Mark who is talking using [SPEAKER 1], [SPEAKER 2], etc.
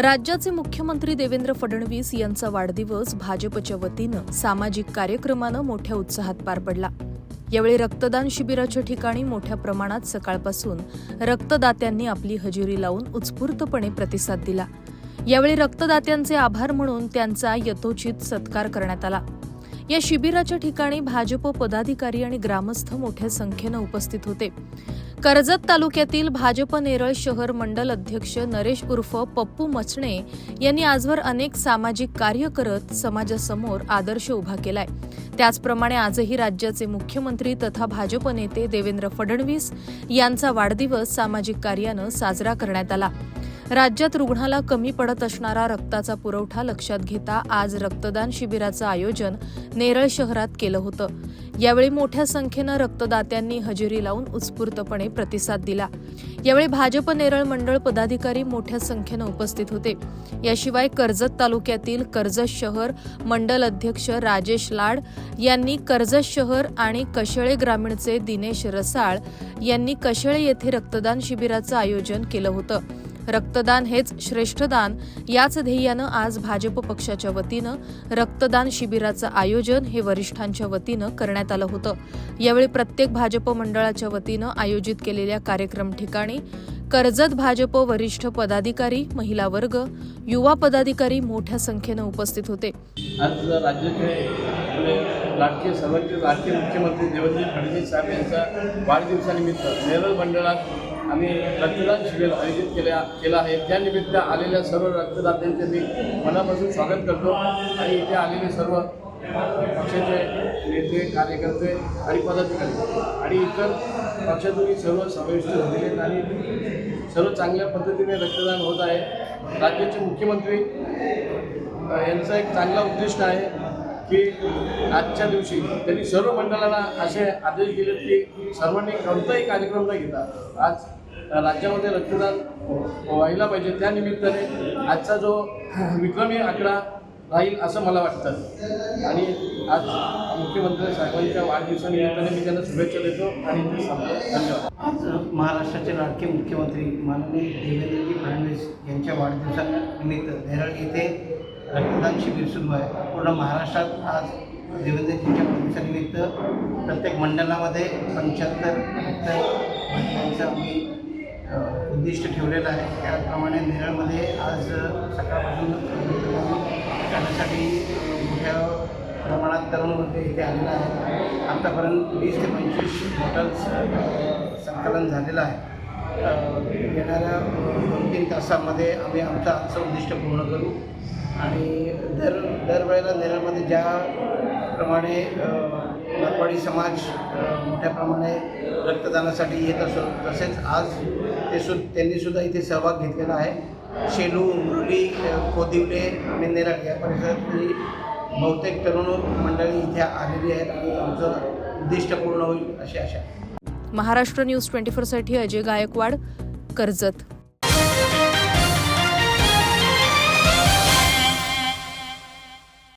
[SPEAKER 1] राज्याचे मुख्यमंत्री देवेंद्र फडणवीस यांचा वाढदिवस भाजपच्या वतीनं सामाजिक कार्यक्रमानं मोठ्या उत्साहात पार पडला. यावेळी रक्तदान शिबिराच्या ठिकाणी मोठ्या प्रमाणात सकाळपासून रक्तदात्यांनी आपली हजेरी लावून उत्स्फूर्तपणे प्रतिसाद दिला. यावेळी रक्तदात्यांचे आभार म्हणून त्यांचा यथोचित सत्कार करण्यात आला. या शिबिराच्या ठिकाणी भाजप पदाधिकारी आणि ग्रामस्थ मोठ्या संख्येनं उपस्थित होते. कर्जत तालुक्यातील भाजप नेरळ शहर मंडल अध्यक्ष नरेश उर्फ पप्पू मचणे यांनी आजवर अनेक सामाजिक कार्य करत समाजासमोर आदर्श उभा केलाय. त्याचप्रमाणे आजही राज्याचे मुख्यमंत्री तथा भाजप नेते देवेंद्र फडणवीस यांचा वाढदिवस सामाजिक कार्यानं साजरा करण्यात आला. राज्यात रुग्णाला कमी पडत असणारा रक्ताचा पुरवठा लक्षात घेता आज रक्तदान शिबिराचं आयोजन नेरळ शहरात केलं होतं. यावेळी मोठ्या संख्येनं रक्तदात्यांनी हजेरी लावून उत्स्फूर्तपणे प्रतिसाद दिला. यावेळी भाजप नेरळ मंडळ पदाधिकारी मोठ्या संख्येनं उपस्थित होते. याशिवाय कर्जत तालुक्यातील कर्जत शहर मंडल अध्यक्ष राजेश लाड यांनी कर्जत शहर आणि कशेळे ग्रामीणचे दिनेश रसाळ यांनी कशेळे येथे रक्तदान शिबिराचं आयोजन केलं होतं. रक्तदान हेच श्रेष्ठदान याच ध्येयानं आज भाजप पक्षाच्या वतीनं रक्तदान शिबिराचं आयोजन हे वरिष्ठांच्या वतीनं करण्यात आलं होतं. यावेळी प्रत्येक भाजप मंडळाच्या वतीनं आयोजित केलेल्या कार्यक्रम ठिकाणी कर्जत भाजप वरिष्ठ पदाधिकारी महिला वर्ग युवा पदाधिकारी मोठ्या संख्येनं उपस्थित होते.
[SPEAKER 2] आज राज्याचे राजकीय सर्वांचे मुख्यमंत्री देवेंद्र फडणवीस साहेब यांचा वाढदिवसानिमित्त नेरळ मंडळात आम्ही रक्तदान शिबिर आयोजित केल्या केलं आहे. त्यानिमित्त आलेल्या सर्व रक्तदात्यांचे मी मनापासून स्वागत करतो. आणि इथे आलेले सर्व पक्षाचे नेते कार्यकर्ते आणि पदाधिकारी आणि इतर पक्षातून सर्व समाविष्ट झालेले आहेत आणि सर्व चांगल्या पद्धतीने रक्तदान होत आहे. राज्याचे मुख्यमंत्री यांचा यांचं एक चांगला उद्दिष्ट आहे. की आजच्या दिवशी त्यांनी सर्व मंडळांना असे आदेश दिलेत की सर्वांनी कोणताही कार्यक्रम न घेता आज राज्यामध्ये रक्तदान व्हायला पाहिजे. त्या निमित्ताने आजचा जो विक्रमी आकडा राहील असं मला वाटतं. आणि आज मुख्यमंत्री साहेबांच्या वाढदिवसानिमित्ताने मी त्यांना शुभेच्छा देतो आणि ते सांगतो धन्यवाद.
[SPEAKER 3] आज महाराष्ट्राचे लाडके मुख्यमंत्री माननीय देवेंद्रजी फडणवीस यांच्या वाढदिवसानिमित्त नेरळ येथे रक्तदान शिबिर सुरू आहे. पूर्ण महाराष्ट्रात आज देवेंद्रजींच्या वाढदिवसानिमित्त प्रत्येक मंडळामध्ये पंच्याहत्तर रक्त आम्ही उद्दिष्ट ठेवलेलं आहे. त्याप्रमाणे नेरळमध्ये आज सकाळपासून करण्यासाठी मोठ्या प्रमाणात तरुण वर्ग इथे आलेला आहे. आत्तापर्यंत वीस ते पंचवीस बॉटल्स संकलन झालेलं आहे. येणाऱ्या दोन तीन तासामध्ये आम्ही आमचं आजचं उद्दिष्ट पूर्ण करू. आणि दर दरवेळेला नेरळमध्ये ज्याप्रमाणे प्रमाणे मारवाडी समाज मोठ्या प्रमाणे रक्तदानासाठी येत असतो तसेच आज ते सु त्यांनीसुद्धा इथे सहभाग घेतलेला आहे. शेलू मुरली कोदिवले आणि नेरळ या परिसरातली बहुतेक तरुण मंडळी इथे आलेली आहेत आणि आमचं उद्दिष्ट पूर्ण होईल अशी आशा
[SPEAKER 1] महाराष्ट्र न्यूज ट्वेंटी फोरसाठी अजय गायकवाड कर्जत.